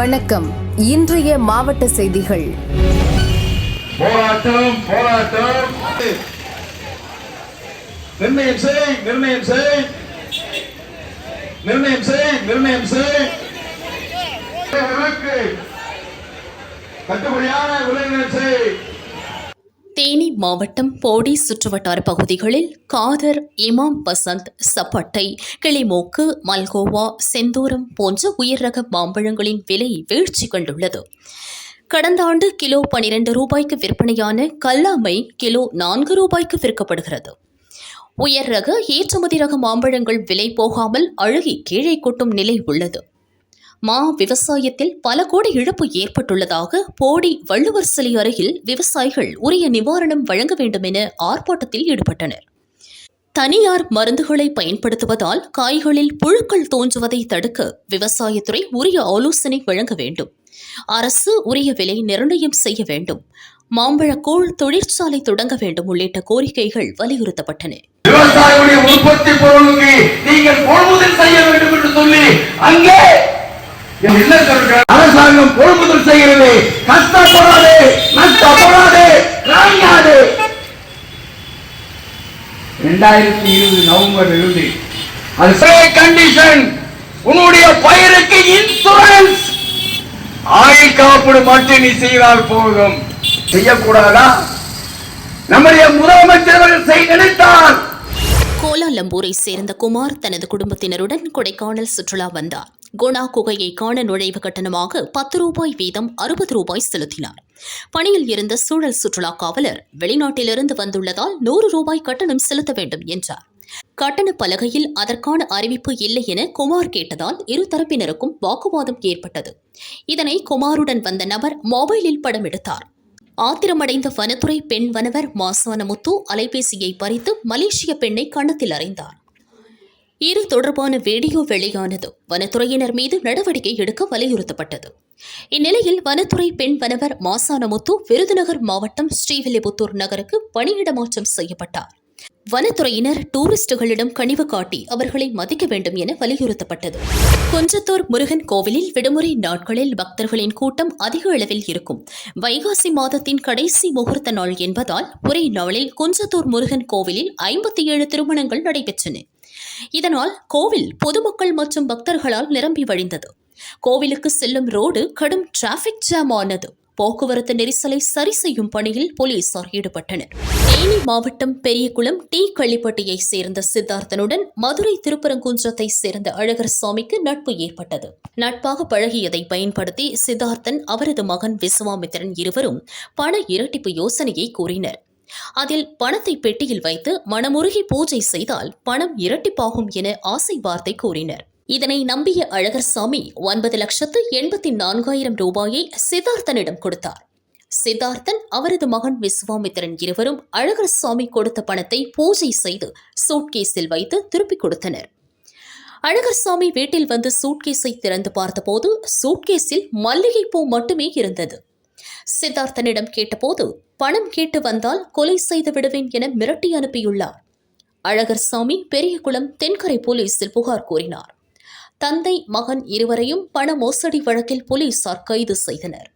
வணக்கம். இன்றைய மாவட்ட செய்திகள். போராட்டம் போராட்டம். நிர்ணயம் செய் நிர்ணயம் செய். நிர்ணயம் செய் நிர்ணயம் செய். கட்டுப்படியான விலை நிர்ணயம் செய். தேனி மாவட்டம் போடி சுற்றுவட்டார பகுதிகளில் காதர் இமாம் பசந்த் சப்பட்டை கிளிமோக்கு மல்கோவா செந்தூரம் போன்ற உயர் ரக மாம்பழங்களின் விலை வீழ்ச்சி கண்டுள்ளது. கடந்த ஆண்டு கிலோ பனிரெண்டு ரூபாய்க்கு விற்பனையான கல்லாமை கிலோ நான்கு ரூபாய்க்கு விற்கப்படுகிறது. உயர் ரக ஏற்றுமதி ரக மாம்பழங்கள் விலை போகாமல் அழுகி கீழே கொட்டும் நிலை உள்ளது. மா விவசாயத்தில் பல கோடி இழப்பு ஏற்பட்டுள்ளதாக போடி வள்ளுவர் சிலை அருகில் விவசாயிகள் உரிய நிவாரணம் வழங்க வேண்டும் என ஆர்ப்பாட்டத்தில் ஈடுபட்டனர். தனியார் மருந்துகளை பயன்படுத்துவதால் காய்களில் புழுக்கள் தோன்றுவதை தடுக்க விவசாயத்துறை உரிய ஆலோசனை வழங்க வேண்டும். அரசு உரிய விலை நிர்ணயம் செய்ய வேண்டும். மாம்பழக்கூழ் தொழிற்சாலை தொடங்க வேண்டும் உள்ளிட்ட கோரிக்கைகள் வலியுறுத்தப்பட்டன. விவசாயிகளுடைய உற்பத்தி பொருளுக்கு நீங்கள் கொள்முதல் செய்ய வேண்டும் என்று சொல்லி அங்கே அரசாங்கம் கொள்முதல் செய்கிறது கஷ்டப்படாது நஷ்டப்படாது இரண்டாயிரத்தி இருபது நவம்பர் அது கண்டிஷன் உன்னுடைய பயிருக்கு இன்சூரன்ஸ் ஆயுள் காப்பீடு மட்டும் நீ செய்தால் போதும். செய்யக்கூடாதா? நம்முடைய முதலமைச்சர்கள் செய்ய நினைத்தால் கோலாலம்பூரை சேர்ந்த குமார் தனது குடும்பத்தினருடன் கொடைக்கானல் சுற்றுலா வந்தார். குணா குகையை காண நுழைவு கட்டணமாக பத்து ரூபாய் வீதம் அறுபது ரூபாய் செலுத்தினார். பணியில் இருந்த சூழல் சுற்றுலா காவலர் வெளிநாட்டிலிருந்து வந்துள்ளதால் நூறு ரூபாய் கட்டணம் செலுத்த வேண்டும் என்றார். கட்டண பலகையில் அதற்கான அறிவிப்பு இல்லை என குமார் கேட்டதால் இரு தரப்பினருக்கும் வாக்குவாதம் ஏற்பட்டது. இதனை குமாருடன் வந்த நபர் மொபைலில் படம் எடுத்தார். ஆத்திரமடைந்த வனத்துறை பெண் வனவர் மாசானமுத்து அலைபேசியை பறித்து மலேசிய பெண்ணை கன்னத்தில் அறைந்தார். இது தொடர்பான வீடியோ வெளியானது. வனத்துறையினர் மீது நடவடிக்கை எடுக்க வலியுறுத்தப்பட்டது. இந்நிலையில் வனத்துறை பெண் வனவர் மாசானமுத்து விருதுநகர் மாவட்டம் ஸ்ரீவில்லிபுத்தூர் நகருக்கு பணியிட மாற்றம் செய்யப்பட்டார். வனத்துறையினர் டூரிஸ்டுகளிடம் கனிவு காட்டி அவர்களை மதிக்க வேண்டும் என வலியுறுத்தப்பட்டது. கொஞ்சத்தூர் முருகன் கோவிலில் விடுமுறை நாட்களில் பக்தர்களின் கூட்டம் அதிக அளவில் இருக்கும். வைகாசி மாதத்தின் கடைசி முகூர்த்த நாள் என்பதால் ஒரே நாளில் கொஞ்சத்தூர் முருகன் கோவிலில் ஐம்பத்தி ஏழு திருமணங்கள் நடைபெற்றன. இதனால் கோவில் பொதுமக்கள் மற்றும் பக்தர்களால் நிரம்பி வழிந்தது. கோவிலுக்கு செல்லும் ரோடு கடும் டிராபிக் ஜாம் ஆனது. போக்குவரத்து நெரிசலை சரி செய்யும் பணியில் போலீசார் ஈடுபட்டனர். தேனி மாவட்டம் பெரியகுளம் டி கள்ளிப்பட்டியை சேர்ந்த சித்தார்த்தனுடன் மதுரை திருப்பரங்குன்றத்தை சேர்ந்த அழகர் சுவாமிக்கு நட்பு ஏற்பட்டது. நட்பாக பழகியதை பயன்படுத்தி சித்தார்த்தன் அவரது மகன் விஸ்வாமித்திரன் இருவரும் பண இரட்டிப்பு யோசனையை கூறினர். அதில் பணத்தை பெட்டியில் வைத்து மனமுருகி பூஜை செய்தால் பணம் இரட்டிப்பாகும் என ஆசை வார்த்தை கூறினர். இதனை நம்பிய அழகர்சாமி ஒன்பது லட்சத்து எண்பத்தி நான்காயிரம் ரூபாயை சித்தார்த்தனிடம் கொடுத்தார். சித்தார்த்தன் அவரது மகன் விஸ்வாமித்திரன் இருவரும் அழகர்சாமி கொடுத்த பணத்தை பூஜை செய்து சூட்கேஸில் வைத்து திருப்பிக் கொடுத்தனர். அழகர்சாமி வீட்டில் வந்து சூட்கேஸை திறந்து பார்த்தபோது சூட்கேஸில் மல்லிகைப்பூ மட்டுமே இருந்தது. சித்தார்த்தனிடம் கேட்டபோது பணம் கேட்டு வந்தால் கொலை செய்து விடுவேன் என மிரட்டி அனுப்பியுள்ளார். அழகர் சாமி பெரியகுளம் தென்கரை போலீசில் புகார் கூறினார். தந்தை மகன் இருவரையும் பண மோசடி வழக்கில் போலீசார் கைது செய்தனர்.